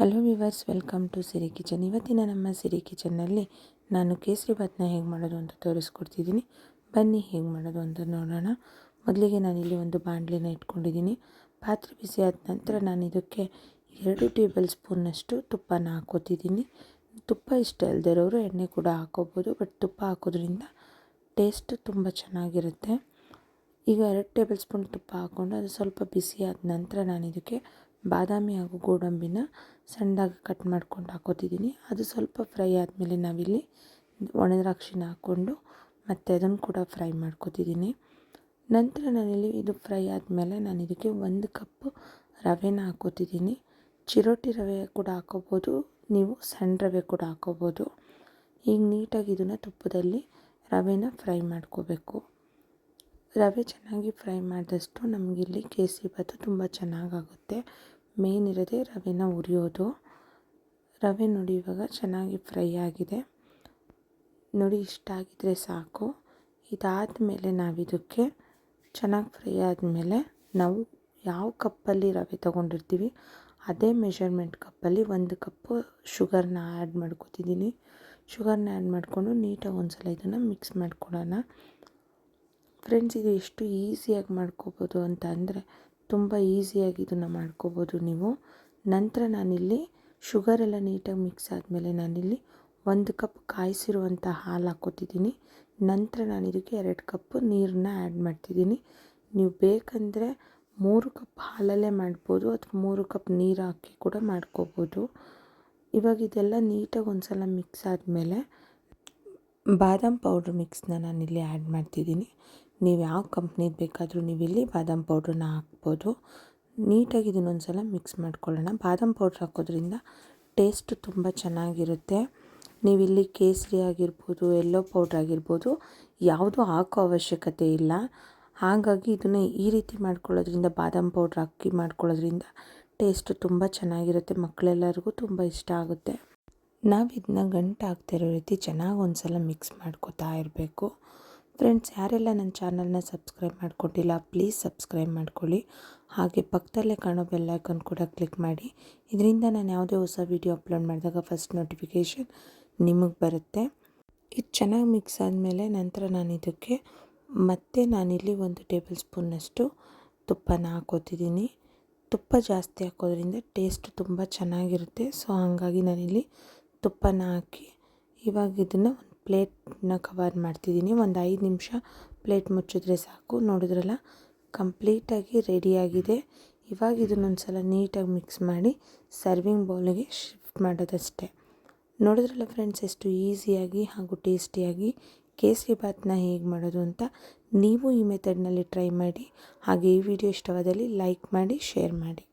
Hello viewers welcome to Siri kitchen ಇವತ್ತಿನ ನಮ್ಮ ಸಿರಿ ಕಿಚನ್ನಲ್ಲಿ ನಾನು ಕೇಸರಿ ಭಾತ್ನ ಹೇಗೆ ಮಾಡೋದು ಅಂತ ತೋರಿಸ್ಕೊಡ್ತಿದ್ದೀನಿ. ಬನ್ನಿ ಹೇಗೆ ಮಾಡೋದು ಅಂತ ನೋಡೋಣ. ಮೊದಲಿಗೆ ನಾನಿಲ್ಲಿ ಒಂದು ಬಾಣಲಿನ ಇಟ್ಕೊಂಡಿದ್ದೀನಿ. ಪಾತ್ರೆ ಬಿಸಿ ಆದ ನಂತರ ನಾನು ಇದಕ್ಕೆ ಎರಡು ಟೇಬಲ್ ಸ್ಪೂನ್ನಷ್ಟು ತುಪ್ಪನ ಹಾಕೋತಿದ್ದೀನಿ. ತುಪ್ಪ ಇಷ್ಟ ಇರೋರು ಎಣ್ಣೆ ಕೂಡ ಹಾಕೋಬೋದು, ಬಟ್ ತುಪ್ಪ ಹಾಕೋದ್ರಿಂದ ಟೇಸ್ಟ್ ತುಂಬ ಚೆನ್ನಾಗಿರುತ್ತೆ. ಈಗ ಎರಡು ಟೇಬಲ್ ಸ್ಪೂನ್ ತುಪ್ಪ ಹಾಕ್ಕೊಂಡು ಅದು ಸ್ವಲ್ಪ ಬಿಸಿ ಆದ ನಂತರ ನಾನು ಇದಕ್ಕೆ ಬಾದಾಮಿ ಹಾಗೂ ಗೋಡಂಬಿನ ಸಣ್ಣದಾಗಿ ಕಟ್ ಮಾಡ್ಕೊಂಡು ಹಾಕೋತಿದ್ದೀನಿ. ಅದು ಸ್ವಲ್ಪ ಫ್ರೈ ಆದಮೇಲೆ ನಾವಿಲ್ಲಿ ಒಣ ದ್ರಾಕ್ಷಿನ ಹಾಕ್ಕೊಂಡು ಮತ್ತು ಅದನ್ನು ಕೂಡ ಫ್ರೈ ಮಾಡ್ಕೋತಿದ್ದೀನಿ. ನಂತರ ನಾನಿಲ್ಲಿ ಇದು ಫ್ರೈ ಆದಮೇಲೆ ನಾನು ಇದಕ್ಕೆ ಒಂದು ಕಪ್ ರವೆನ ಹಾಕೋತಿದ್ದೀನಿ. ಚಿರೋಟಿ ರವೆ ಕೂಡ ಹಾಕೋಬೋದು, ನೀವು ಸಣ್ಣ ರವೆ ಕೂಡ ಹಾಕೋಬೋದು. ಈಗ ನೀಟಾಗಿ ಇದನ್ನು ತುಪ್ಪದಲ್ಲಿ ರವೆನ ಫ್ರೈ ಮಾಡ್ಕೋಬೇಕು. ರವೆ ಚೆನ್ನಾಗಿ ಫ್ರೈ ಮಾಡಿದಷ್ಟು ನಮಗಿಲ್ಲಿ ಕೇಸರಿ ಭಾತು ತುಂಬ ಚೆನ್ನಾಗಾಗುತ್ತೆ. ಮೇನ್ ಇರೋದೇ ರವೆನ ಹುರಿಯೋದು. ರವೆ ನೋಡಿ ಇವಾಗ ಚೆನ್ನಾಗಿ ಫ್ರೈ ಆಗಿದೆ. ನೋಡಿ ಇಷ್ಟ ಆಗಿದ್ರೆ ಸಾಕು. ಇದಾದ ಮೇಲೆ ನಾವಿದಕ್ಕೆ ಚೆನ್ನಾಗಿ ಫ್ರೈ ಆದಮೇಲೆ ನಾವು ಯಾವ ಕಪ್ಪಲ್ಲಿ ರವೆ ತೊಗೊಂಡಿರ್ತೀವಿ, ಅದೇ ಮೆಷರ್ಮೆಂಟ್ ಕಪ್ಪಲ್ಲಿ ಒಂದು ಕಪ್ಪು ಶುಗರ್ನ ಆ್ಯಡ್ ಮಾಡ್ಕೊತಿದ್ದೀನಿ ಶುಗರ್ನ ಆ್ಯಡ್ ಮಾಡಿಕೊಂಡು ನೀಟಾಗಿ ಒಂದು ಸಲ ಇದನ್ನು ಮಿಕ್ಸ್ ಮಾಡ್ಕೊಳ್ಳೋಣ ಫ್ರೆಂಡ್ಸ್ ಇದು ಎಷ್ಟು ಈಸಿಯಾಗಿ ಮಾಡ್ಕೋಬೋದು ಅಂತ ಅಂದರೆ ತುಂಬ ಈಸಿಯಾಗಿ ಇದನ್ನು ಮಾಡ್ಕೋಬೋದು ನೀವು. ನಂತರ ನಾನಿಲ್ಲಿ ಶುಗರೆಲ್ಲ ನೀಟಾಗಿ ಮಿಕ್ಸ್ ಆದಮೇಲೆ ನಾನಿಲ್ಲಿ ಒಂದು ಕಪ್ ಕಾಯಿಸಿರುವಂಥ ಹಾಲು ಹಾಕ್ಕೋತಿದ್ದೀನಿ. ನಂತರ ನಾನು ಇದಕ್ಕೆ ಎರಡು ಕಪ್ ನೀರನ್ನ ಆ್ಯಡ್ ಮಾಡ್ತಿದ್ದೀನಿ. ನೀವು ಬೇಕಂದರೆ ಮೂರು ಕಪ್ ಹಾಲಲ್ಲೇ ಮಾಡ್ಬೋದು ಅಥವಾ ಮೂರು ಕಪ್ ನೀರು ಹಾಕಿ ಕೂಡ ಮಾಡ್ಕೋಬೋದು. ಇವಾಗ ಇದೆಲ್ಲ ನೀಟಾಗಿ ಒಂದು ಸಲ ಮಿಕ್ಸ್ ಆದಮೇಲೆ ಬಾದಾಮ್ ಪೌಡ್ರ್ ಮಿಕ್ಸ್ನ ನಾನಿಲ್ಲಿ ಆ್ಯಡ್ ಮಾಡ್ತಿದ್ದೀನಿ. ನೀವು ಯಾವ ಕಂಪ್ನಿದು ಬೇಕಾದರೂ ನೀವು ಇಲ್ಲಿ ಬಾದಾಮ್ ಪೌಡ್ರನ್ನ ಹಾಕ್ಬೋದು. ನೀಟಾಗಿ ಇದನ್ನೊಂದು ಸಲ ಮಿಕ್ಸ್ ಮಾಡ್ಕೊಳ್ಳೋಣ. ಬಾದಾಮ್ ಪೌಡ್ರ್ ಹಾಕೋದ್ರಿಂದ ಟೇಸ್ಟ್ ತುಂಬ ಚೆನ್ನಾಗಿರುತ್ತೆ. ನೀವಿಲ್ಲಿ ಕೇಸರಿ ಆಗಿರ್ಬೋದು ಎಲ್ಲೋ ಪೌಡ್ರ್ ಆಗಿರ್ಬೋದು, ಯಾವುದೂ ಹಾಕೋ ಅವಶ್ಯಕತೆ ಇಲ್ಲ. ಹಾಗಾಗಿ ಇದನ್ನು ಈ ರೀತಿ ಮಾಡ್ಕೊಳ್ಳೋದ್ರಿಂದ, ಬಾದಾಮ್ ಪೌಡ್ರ್ ಹಾಕಿ ಮಾಡ್ಕೊಳ್ಳೋದ್ರಿಂದ ಟೇಸ್ಟ್ ತುಂಬ ಚೆನ್ನಾಗಿರುತ್ತೆ. ಮಕ್ಕಳೆಲ್ಲರಿಗೂ ತುಂಬ ಇಷ್ಟ ಆಗುತ್ತೆ. ನಾವು ಇದನ್ನ ಗಂಟು ಹಾಕ್ತಿರೋ ರೀತಿ ಚೆನ್ನಾಗಿ ಒಂದು ಸಲ ಮಿಕ್ಸ್ ಮಾಡ್ಕೋತಾ ಇರಬೇಕು. ಫ್ರೆಂಡ್ಸ್ ಯಾರೆಲ್ಲ ನನ್ನ ಚಾನಲ್ನ ಸಬ್ಸ್ಕ್ರೈಬ್ ಮಾಡ್ಕೊಂಡಿಲ್ಲ ಪ್ಲೀಸ್ ಸಬ್ಸ್ಕ್ರೈಬ್ ಮಾಡ್ಕೊಳ್ಳಿ. ಹಾಗೆ ಪಕ್ಕದಲ್ಲೇ ಕಾಣೋ ಬೆಲ್ಲೈಕನ್ ಕೂಡ ಕ್ಲಿಕ್ ಮಾಡಿ. ಇದರಿಂದ ನಾನು ಯಾವುದೇ ಹೊಸ ವೀಡಿಯೋ ಅಪ್ಲೋಡ್ ಮಾಡಿದಾಗ ಫಸ್ಟ್ ನೋಟಿಫಿಕೇಷನ್ ನಿಮಗೆ ಬರುತ್ತೆ. ಇದು ಚೆನ್ನಾಗಿ ಮಿಕ್ಸ್ ಆದಮೇಲೆ ನಂತರ ನಾನು ಇದಕ್ಕೆ ಮತ್ತೆ ನಾನಿಲ್ಲಿ ಒಂದು ಟೇಬಲ್ ಸ್ಪೂನಷ್ಟು ತುಪ್ಪನ ಹಾಕೋತಿದ್ದೀನಿ. ತುಪ್ಪ ಜಾಸ್ತಿ ಹಾಕೋದ್ರಿಂದ ಟೇಸ್ಟ್ ತುಂಬ ಚೆನ್ನಾಗಿರುತ್ತೆ. ಸೊ ಹಾಗಾಗಿ ನಾನಿಲ್ಲಿ ತುಪ್ಪನ ಹಾಕಿ ಇವಾಗ ಇದನ್ನು ಪ್ಲೇಟ್ನ ಕವರ್ ಮಾಡ್ತಿದ್ದೀನಿ. ಒಂದು ಐದು ನಿಮಿಷ ಪ್ಲೇಟ್ ಮುಚ್ಚಿದ್ರೆ ಸಾಕು. ನೋಡಿದ್ರಲ್ಲ, ಕಂಪ್ಲೀಟಾಗಿ ರೆಡಿಯಾಗಿದೆ. ಇವಾಗ ಇದನ್ನೊಂದು ಸಲ ನೀಟಾಗಿ ಮಿಕ್ಸ್ ಮಾಡಿ ಸರ್ವಿಂಗ್ ಬೌಲಿಗೆ ಶಿಫ್ಟ್ ಮಾಡೋದಷ್ಟೇ. ನೋಡಿದ್ರಲ್ಲ ಫ್ರೆಂಡ್ಸ್, ಎಷ್ಟು ಈಸಿಯಾಗಿ ಹಾಗೂ ಟೇಸ್ಟಿಯಾಗಿ ಕೇಸರಿ ಭಾತ್ನ ಹೇಗೆ ಮಾಡೋದು ಅಂತ ನೀವು ಈ ಮೆಥಡ್ನಲ್ಲಿ ಟ್ರೈ ಮಾಡಿ, ಹಾಗೆ ಈ ವಿಡಿಯೋ ಇಷ್ಟವಾದಲ್ಲಿ ಲೈಕ್ ಮಾಡಿ, ಶೇರ್ ಮಾಡಿ.